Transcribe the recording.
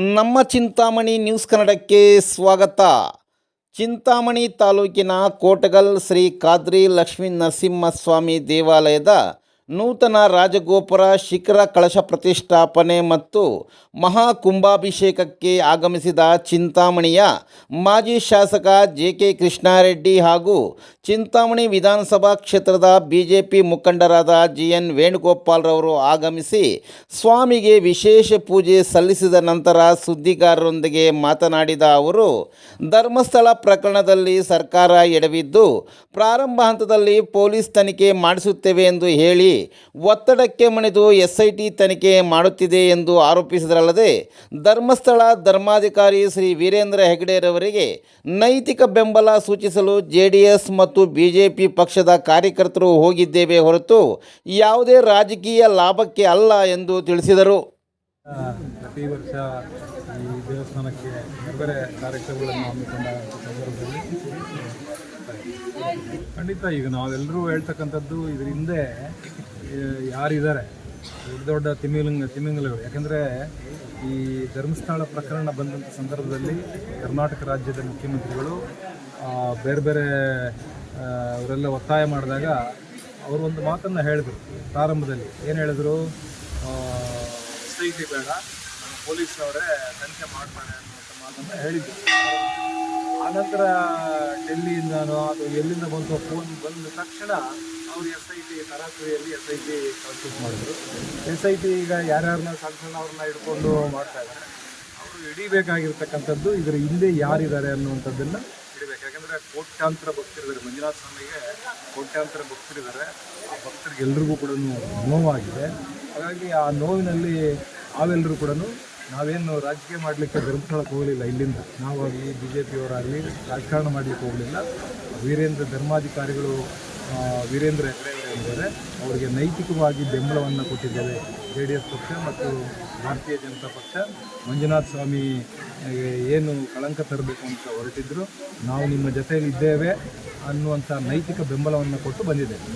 ನಮ್ಮ ಚಿಂತಾಮಣಿ ನ್ಯೂಸ್ ಕನ್ನಡಕ್ಕೆ ಸ್ವಾಗತ. ಚಿಂತಾಮಣಿ ತಾಲೂಕಿನ ಕೋಟಗಲ್ ಶ್ರೀ ಖಾದ್ರಿ ಲಕ್ಷ್ಮೀ ನರಸಿಂಹಸ್ವಾಮಿ ದೇವಾಲಯದ ನೂತನ ರಾಜಗೋಪುರ ಶಿಖರ ಕಳಶ ಪ್ರತಿಷ್ಠಾಪನೆ ಮತ್ತು ಮಹಾಕುಂಭಾಭಿಷೇಕಕ್ಕೆ ಆಗಮಿಸಿದ ಚಿಂತಾಮಣಿಯ ಮಾಜಿ ಶಾಸಕ ಜೆ ಕೆ ಕೃಷ್ಣಾರೆಡ್ಡಿ ಹಾಗೂ ಚಿಂತಾಮಣಿ ವಿಧಾನಸಭಾ ಕ್ಷೇತ್ರದ ಬಿಜೆಪಿ ಮುಖಂಡರಾದ ಜಿ ಎನ್ ವೇಣುಗೋಪಾಲ್ರವರು ಆಗಮಿಸಿ ಸ್ವಾಮಿಗೆ ವಿಶೇಷ ಪೂಜೆ ಸಲ್ಲಿಸಿದ ನಂತರ ಸುದ್ದಿಗಾರರೊಂದಿಗೆ ಮಾತನಾಡಿದ ಅವರು, ಧರ್ಮಸ್ಥಳ ಪ್ರಕರಣದಲ್ಲಿ ಸರ್ಕಾರ ಎಡವಿದ್ದು, ಪ್ರಾರಂಭ ಹಂತದಲ್ಲಿ ಪೊಲೀಸ್ ತನಿಖೆ ಮಾಡಿಸುತ್ತೇವೆ ಎಂದು ಹೇಳಿ ಒತ್ತಡಕ್ಕೆ ಮಣಿದು ಎಸ್ಐಟಿ ತನಿಖೆ ಮಾಡುತ್ತಿದೆ ಎಂದು ಆರೋಪಿಸಿದರಲ್ಲದೆ ಧರ್ಮಸ್ಥಳ ಧರ್ಮಾಧಿಕಾರಿ ಶ್ರೀ ವೀರೇಂದ್ರ ಹೆಗ್ಡೆರವರಿಗೆ ನೈತಿಕ ಬೆಂಬಲ ಸೂಚಿಸಲು ಜೆಡಿಎಸ್ ಮತ್ತು ಬಿಜೆಪಿ ಪಕ್ಷದ ಕಾರ್ಯಕರ್ತರು ಹೋಗಿದ್ದೇವೆ ಹೊರತು ಯಾವುದೇ ರಾಜಕೀಯ ಲಾಭಕ್ಕೆ ಅಲ್ಲ ಎಂದು ತಿಳಿಸಿದರು. ಪ್ರತಿ ವರ್ಷ ಈ ದೇವಸ್ಥಾನಕ್ಕೆ ಬೇರೆ ಕಾರ್ಯಕ್ರಮಗಳನ್ನು ಹಮ್ಮಿಕೊಂಡ ಸಂದರ್ಭದಲ್ಲಿ ಖಂಡಿತ ಈಗ ನಾವೆಲ್ಲರೂ ಹೇಳ್ತಕ್ಕಂಥದ್ದು ಇದರ ಹಿಂದೆ ಯಾರಿದ್ದಾರೆ? ದೊಡ್ಡ ದೊಡ್ಡ ತಿಮಿಂಗ, ತಿಮಿಂಗಲಗಳು. ಯಾಕೆಂದರೆ ಈ ಧರ್ಮಸ್ಥಳ ಪ್ರಕರಣ ಬಂದಂಥ ಸಂದರ್ಭದಲ್ಲಿ ಕರ್ನಾಟಕ ರಾಜ್ಯದ ಮುಖ್ಯಮಂತ್ರಿಗಳು ಬೇರೆ ಬೇರೆ ಅವರೆಲ್ಲ ಒತ್ತಾಯ ಮಾಡಿದಾಗ ಅವರು ಒಂದು ಮಾತನ್ನು ಹೇಳಿದರು ಪ್ರಾರಂಭದಲ್ಲಿ. ಏನು ಹೇಳಿದ್ರು? ಎಸ್ ಐ ಟಿ ಬೇಡ ಪೊಲೀಸ್ನವರೇ ತನಿಖೆ ಮಾಡ್ತಾರೆ ಅನ್ನುವಂಥ ಮಾತನ್ನು ಹೇಳಿದ್ರು. ಆನಂತರ ಡೆಲ್ಲಿಯಿಂದನೋ ಅಥವಾ ಎಲ್ಲಿಂದ ಬಂತು ಫೋನ್ ಬಂದ ತಕ್ಷಣ ಅವರು ಎಸ್ ಐ ಟಿ ತರಾತುರಿಯಲ್ಲಿ ಎಸ್ ಐ ಟಿ ಕನ್ಸಲ್ಟ್ ಮಾಡಿದ್ರು. ಎಸ್ ಐ ಟಿ ಈಗ ಯಾರ್ಯಾರನ್ನ ಸಣ್ಣ ಅವ್ರನ್ನ ಹಿಡ್ಕೊಂಡು ಮಾಡ್ತಾ ಇದ್ದಾರೆ. ಅವರು ಹಿಡಿಬೇಕಾಗಿರ್ತಕ್ಕಂಥದ್ದು ಇದರ ಹಿಂದೆ ಯಾರಿದ್ದಾರೆ ಅನ್ನುವಂಥದ್ದನ್ನು ಹಿಡಿಬೇಕು. ಯಾಕಂದರೆ ಕೋಟ್ಯಾಂತರ ಭಕ್ತರಿದ್ದಾರೆ. ಮಂಜುನಾಥ ಸ್ವಾಮಿಗೆ ಕೋಟ್ಯಾಂತರ ಭಕ್ತರಿದ್ದಾರೆ. ಆ ಭಕ್ತರಿಗೆ ಎಲ್ರಿಗೂ ಕೂಡ ನೋವಾಗಿದೆ. ಹಾಗಾಗಿ ಆ ನೋವಿನಲ್ಲಿ ನಾವೆಲ್ಲರೂ ಕೂಡ ನಾವೇನು ರಾಜಕೀಯ ಮಾಡಲಿಕ್ಕೆ ಧರ್ಮಸ್ಥಳಕ್ಕೆ ಹೋಗಲಿಲ್ಲ ಇಲ್ಲಿಂದ. ನಾವಾಗಲಿ ಬಿ ಜೆ ಪಿಯವರಾಗಲಿ ರಾಜಕಾರಣ ಮಾಡಲಿಕ್ಕೆ ಹೋಗಲಿಲ್ಲ. ವೀರೇಂದ್ರ ಧರ್ಮಾಧಿಕಾರಿಗಳು ವೀರೇಂದ್ರ ಹೆಗಡೆ ಏನಿದ್ದಾರೆ ಅವರಿಗೆ ನೈತಿಕವಾಗಿ ಬೆಂಬಲವನ್ನು ಕೊಟ್ಟಿದ್ದೇವೆ ಜೆ ಡಿ ಎಸ್ ಪಕ್ಷ ಮತ್ತು ಭಾರತೀಯ ಜನತಾ ಪಕ್ಷ. ಮಂಜುನಾಥ ಸ್ವಾಮಿ ಏನು ಕಳಂಕ ತರಬೇಕು ಅಂತ ಹೊರಟಿದ್ರು. ನಾವು ನಿಮ್ಮ ಜೊತೆಯಲ್ಲಿ ಇದ್ದೇವೆ ಅನ್ನುವಂಥ ನೈತಿಕ ಬೆಂಬಲವನ್ನು ಕೊಟ್ಟು ಬಂದಿದ್ದೇವೆ.